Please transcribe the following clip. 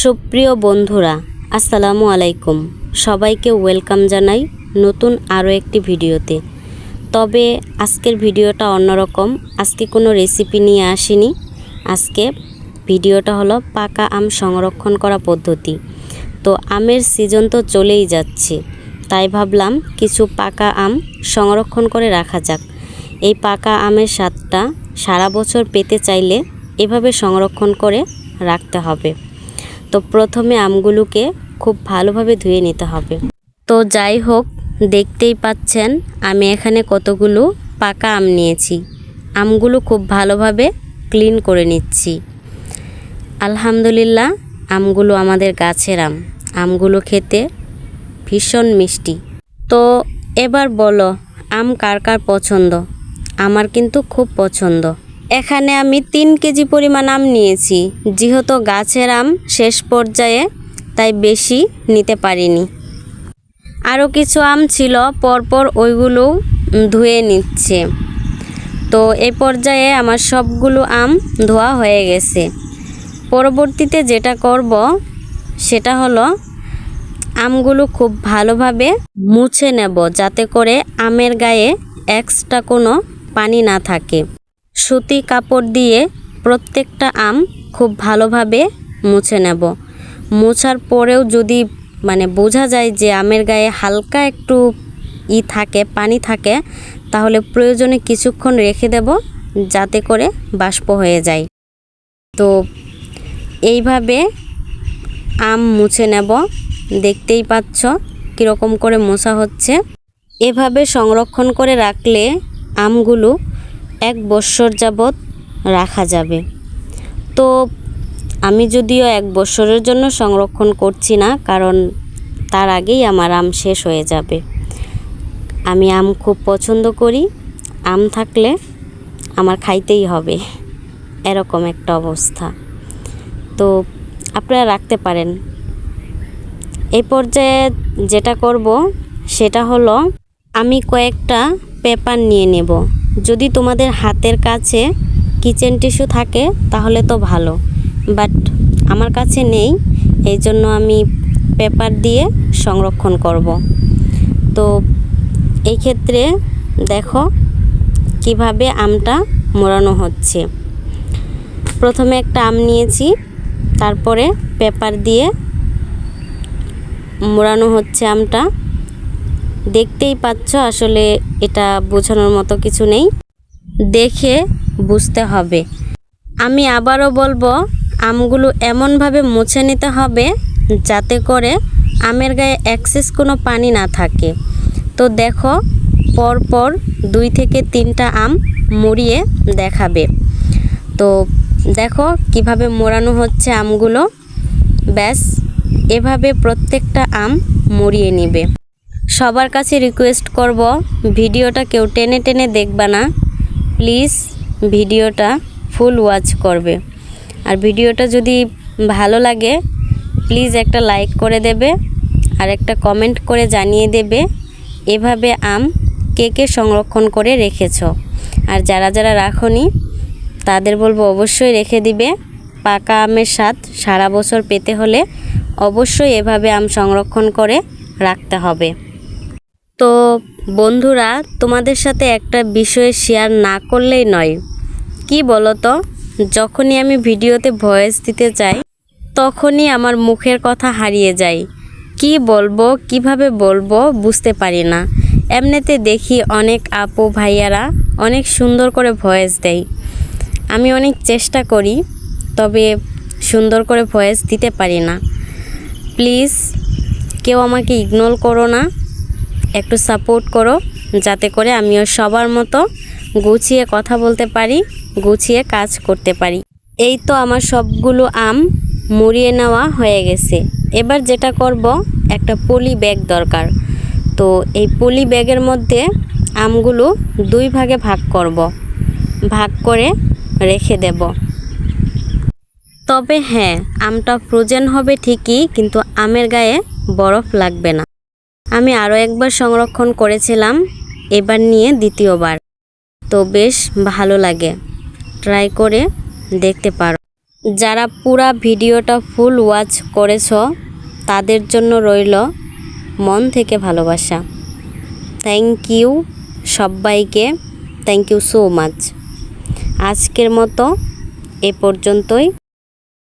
সুপ্রিয় বন্ধুরা, আসসালামু আলাইকুম। সবাইকে ওয়েলকাম জানাই নতুন আরও একটি ভিডিওতে। তবে আজকের ভিডিওটা অন্যরকম, আজকে কোনো রেসিপি নিয়ে আসিনি। আজকে ভিডিওটা হলো পাকা আম সংরক্ষণ করা পদ্ধতি। তো আমের সিজন তো চলেই যাচ্ছে, তাই ভাবলাম কিছু পাকা আম সংরক্ষণ করে রাখা যাক। এই পাকা আমের স্বাদটা সারা বছর পেতে চাইলে এভাবে সংরক্ষণ করে রাখতে হবে। তো প্রথমে আমগুলোকে খুব ভালোভাবে ধুয়ে নিতে হবে। তো যাই হোক, দেখতেই পাচ্ছেন আমি এখানে কতগুলো পাকা আম নিয়েছি। আমগুলো খুব ভালোভাবে ক্লিন করে নিচ্ছি। আলহামদুলিল্লাহ, আমগুলো আমাদের গাছের আম। আমগুলো খেতে ভীষণ মিষ্টি। তো এবার বলো, আম কার কার পছন্দ? আমার কিন্তু খুব পছন্দ। এখানে আমি তিন কেজি পরিমাণ আম নিয়েছি। যেহেতু গাছের আম শেষ পর্যায়ে, তাই বেশি নিতে পারিনি। আরও কিছু আম ছিল, পরপর ওইগুলো ধুয়ে নিচ্ছে। তো এই পর্যায়ে আমার সবগুলো আম ধোয়া হয়ে গেছে। পরবর্তীতে যেটা করব, সেটা হলো আমগুলো খুব ভালোভাবে মুছে নেব, যাতে করে আমের গায়ে এক্সট্রা কোনো পানি না থাকে। সুতি কাপড় দিয়ে প্রত্যেকটা আম খুব ভালোভাবে মুছে নেব। মোছার পরেও যদি মানে বোঝা যায় যে আমের গায়ে হালকা একটু ই থাকে, পানি থাকে, তাহলে প্রয়োজনে কিছুক্ষণ রেখে দেব যাতে করে বাষ্প হয়ে যায়। তো এইভাবে আম মুছে নেব। দেখতেই পাচ্ছ কীরকম করে মোছা হচ্ছে। এভাবে সংরক্ষণ করে রাখলে আমগুলো এক বৎসর যাবৎ রাখা যাবে। তো আমি যদিও এক বছরের জন্য সংরক্ষণ করছি না, কারণ তার আগেই আমার আম শেষ হয়ে যাবে। আমি আম খুব পছন্দ করি। আম থাকলে আমার খাইতেই হবে। এরকম একটা অবস্থা। তো আপনারা রাখতে পারেন। এই পর্যায়ে যেটা করব, সেটা হলো আমি কয়েকটা পেপার নিয়ে নেব। যদি তোমাদের হাতের কাছে কিচেন টিস্যু থাকে, তাহলে তো ভালো। বাট আমার কাছে নেই, এই জন্য আমি পেপার দিয়ে সংরক্ষণ করব। তো এই ক্ষেত্রে দেখো কীভাবে আমটা মোড়ানো হচ্ছে। প্রথমে একটা আম নিয়েছি, তারপরে পেপার দিয়ে মোড়ানো হচ্ছে আমটা। দেখতেই পাচ্ছ আসলে এটা বোঝানোর মতো কিছু নেই। দেখে বুঝতে হবে। আমি আবারও বলব, আমগুলো এমনভাবে মুছে নিতে হবে যাতে করে আমের গায়ে অ্যাক্সেস কোনো পানি না থাকে। তো দেখো, পরপর দুই থেকে তিনটা আম মুড়িয়ে দেখাবে। তো দেখো কীভাবে মোড়ানো হচ্ছে আমগুলো। ব্যাস, এভাবে প্রত্যেকটা আম মুড়িয়ে নিবে। সবার কাছে রিকোয়েস্ট করব, ভিডিওটা কেউ টেনে টেনে দেখবা না। প্লিজ ভিডিওটা ফুল ওয়াচ করবে। আর ভিডিওটা যদি ভালো লাগে প্লিজ একটা লাইক করে দেবে, আর একটা কমেন্ট করে জানিয়ে দেবে, এভাবে আম কে কে সংরক্ষণ করে রেখেছ। আর যারা যারা রাখনি, তাদের বলব অবশ্যই রেখে দিবে। পাকা আমের স্বাদ সারা বছর পেতে হলে অবশ্যই এভাবে আম সংরক্ষণ করে রাখতে হবে। তো বন্ধুরা, তোমাদের সাথে একটা বিষয় শেয়ার না করলেই নয়। কি বলো তো যখনই আমি ভিডিওতে ভয়েস দিতে চাই তখনই আমার মুখের কথা হারিয়ে যায়। কি বলব, কীভাবে বলব বুঝতে পারি না। এমনিতে দেখি অনেক আপু ভাইয়ারা অনেক সুন্দর করে ভয়েস দেয়। আমি অনেক চেষ্টা করি, তবে সুন্দর করে ভয়েস দিতে পারি না। প্লিজ কেউ আমাকে ইগনোর করো না। একটু সাপোর্ট করো, যাতে করে আমিও সবার মতো গুছিয়ে কথা বলতে পারি, গুছিয়ে কাজ করতে পারি। এই তো আমার সবগুলো আম মুড়িয়ে নেওয়া হয়ে গেছে। এবার যেটা করব, একটা পলি ব্যাগ দরকার। তো এই পলি ব্যাগের মধ্যে আমগুলো দুই ভাগে ভাগ করব। ভাগ করে রেখে দেব। তবে হ্যাঁ আমটা ফ্রোজেন হবে ঠিকই, কিন্তু আমের গায়ে বরফ লাগবে না। আমি আরও একবার সংরক্ষণ করেছিলাম, এবার নিয়ে দ্বিতীয়বার। তো বেশ ভালো লাগে। ট্রাই করে দেখতে পারো। যারা পুরা ভিডিওটা ফুল ওয়াচ করেছ, তাদের জন্য রইল মন থেকে ভালোবাসা। থ্যাংক ইউ সবাইকে। Thank you so much. আজকের মতো এ পর্যন্তই।